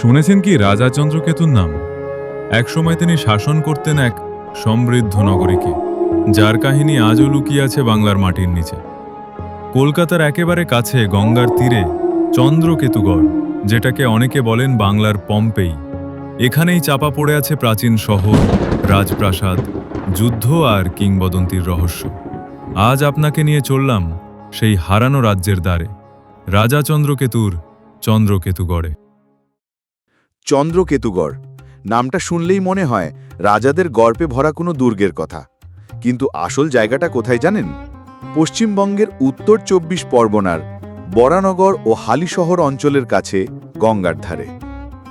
শুনেছেন কি রাজা চন্দ্রকেতুর নাম? একসময় তিনি শাসন করতেন এক সমৃদ্ধ নগরীকে, যার কাহিনী আজও লুকিয়ে আছে বাংলার মাটির নিচে। কলকাতার একেবারে কাছে গঙ্গার তীরে চন্দ্রকেতুগড়, যেটাকে অনেকে বলেন বাংলার পম্পেই। এখানেই চাপা পড়ে আছে প্রাচীন শহর, রাজপ্রাসাদ, যুদ্ধ আর কিংবদন্তির রহস্য। আজ আপনাকে নিয়ে চললাম সেই হারানো রাজ্যের দ্বারে, রাজা চন্দ্রকেতুর চন্দ্রকেতুগড়ে। চন্দ্রকেতুগড়। নামটা শুনলেই মনে হয় রাজাদের গর্পে ভরা কোনো দুর্গের কথা। কিন্তু আসল জায়গাটা কোথায় জানেন? পশ্চিমবঙ্গের উত্তর চব্বিশ পরগনার বরানগর ও হালিশহর অঞ্চলের কাছে গঙ্গার ধারে।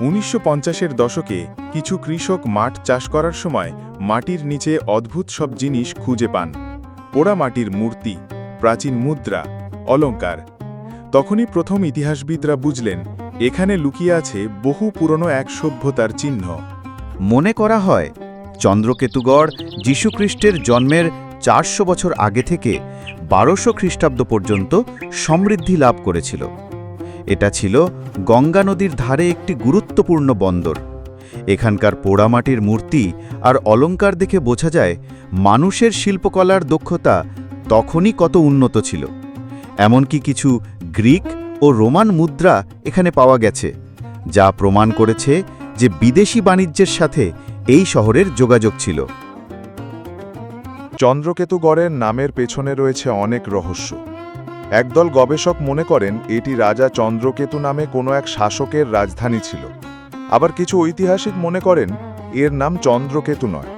উনিশশো পঞ্চাশের দশকে কিছু কৃষক মাঠ চাষ করার সময় মাটির নিচে অদ্ভুত সব জিনিস খুঁজে পান। পোড়া মাটির মূর্তি, প্রাচীন মুদ্রা, অলংকার। তখনই প্রথম ইতিহাসবিদরা বুঝলেন এখানে লুকিয়ে আছে বহু পুরনো এক সভ্যতার চিহ্ন। মনে করা হয়, চন্দ্রকেতুগড় যীশুখ্রিস্টের জন্মের চারশো বছর আগে থেকে বারোশো খ্রিস্টাব্দ পর্যন্ত সমৃদ্ধি লাভ করেছিল। এটা ছিল গঙ্গা নদীর ধারে একটি গুরুত্বপূর্ণ বন্দর। এখানকার পোড়ামাটির মূর্তি আর অলংকার দেখে বোঝা যায়, মানুষের শিল্পকলার দক্ষতা তখনই কত উন্নত ছিল। এমনকি কিছু গ্রিক ও রোমান মুদ্রা এখানে পাওয়া গেছে, যা প্রমাণ করেছে যে বিদেশি বাণিজ্যের সাথে এই শহরের যোগাযোগ ছিল। চন্দ্রকেতুগড়ের নামের পেছনে রয়েছে অনেক রহস্য। একদল গবেষক মনে করেন এটি রাজা চন্দ্রকেতু নামে কোনো এক শাসকের রাজধানী ছিল। আবার কিছু ঐতিহাসিক মনে করেন এর নাম চন্দ্রকেতু নয়,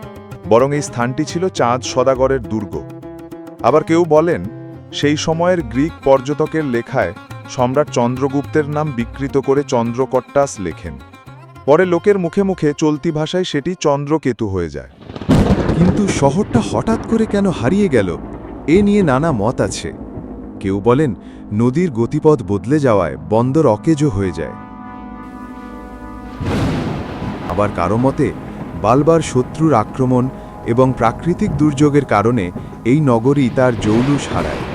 বরং এই স্থানটি ছিল চাঁদ সদাগরের দুর্গ। আবার কেউ বলেন সেই সময়ের গ্রিক পর্যটকের লেখায় সম্রাট চন্দ্রগুপ্তের নাম বিকৃত করে চন্দ্রকট্টাস লেখেন। পরে লোকের মুখে মুখে চলতি ভাষায় সেটি চন্দ্রকেতু হয়ে যায়। কিন্তু শহরটা হঠাৎ করে কেন হারিয়ে গেল, এ নিয়ে নানা মত আছে। কেউ বলেন, নদীর গতিপথ বদলে যাওয়ায় বন্দর অকেজো হয়ে যায়। আবার কারও মতে, বালবার শত্রুর আক্রমণ এবং প্রাকৃতিক দুর্যোগের কারণে এই নগরী তার জৌলুস হারায়।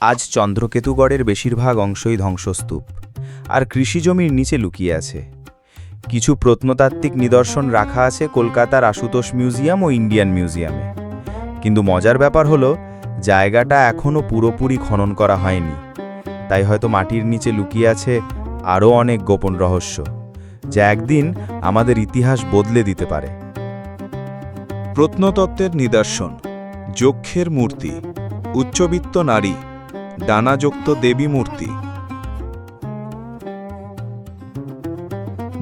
আজ চন্দ্রকেতুগড়ের বেশিরভাগ অংশই ধ্বংসস্তূপ, আর কৃষিজমির নিচে লুকিয়ে আছে। কিছু প্রত্নতাত্ত্বিক নিদর্শন রাখা আছে কলকাতার আশুতোষ মিউজিয়াম ও ইন্ডিয়ান মিউজিয়ামে। কিন্তু মজার ব্যাপার হলো, জায়গাটা এখনও পুরোপুরি খনন করা হয়নি। তাই হয়তো মাটির নিচে লুকিয়ে আছে আরও অনেক গোপন রহস্য, যা একদিন আমাদের ইতিহাস বদলে দিতে পারে। প্রত্নতত্ত্বের নিদর্শন, যক্ষের মূর্তি, উচ্চবিত্ত নারী ডানাযুক্ত দেবী মূর্তি।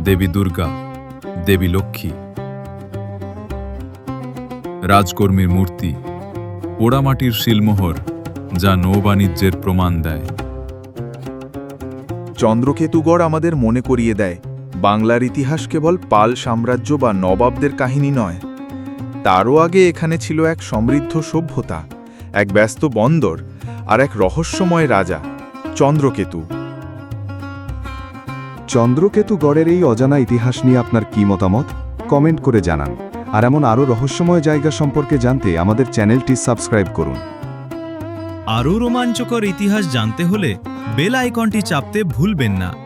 দেবী দুর্গা দেবী লক্ষ্মী। রাজকর্মীর মূর্তি পোড়ামাটির শিলমোহর যা নৌবাণিজ্যের প্রমাণ দেয়। চন্দ্রকেতুগড় আমাদের মনে করিয়ে দেয় বাংলার ইতিহাস কেবল পাল সাম্রাজ্য বা নবাবদের কাহিনী নয়। তারও আগে এখানে ছিল এক সমৃদ্ধ সভ্যতা এক ব্যস্ত বন্দর আর এক রহস্যময় রাজা চন্দ্রকেতু। চন্দ্রকেতু গড়ের এই অজানা ইতিহাস নিয়ে আপনার কি মতামত? কমেন্ট করে জানান। আর এমন আরও রহস্যময় জায়গা সম্পর্কে জানতে আমাদের চ্যানেলটি সাবস্ক্রাইব করুন। আরও রোমাঞ্চকর ইতিহাস জানতে হলে বেল আইকনটি চাপতে ভুলবেন না।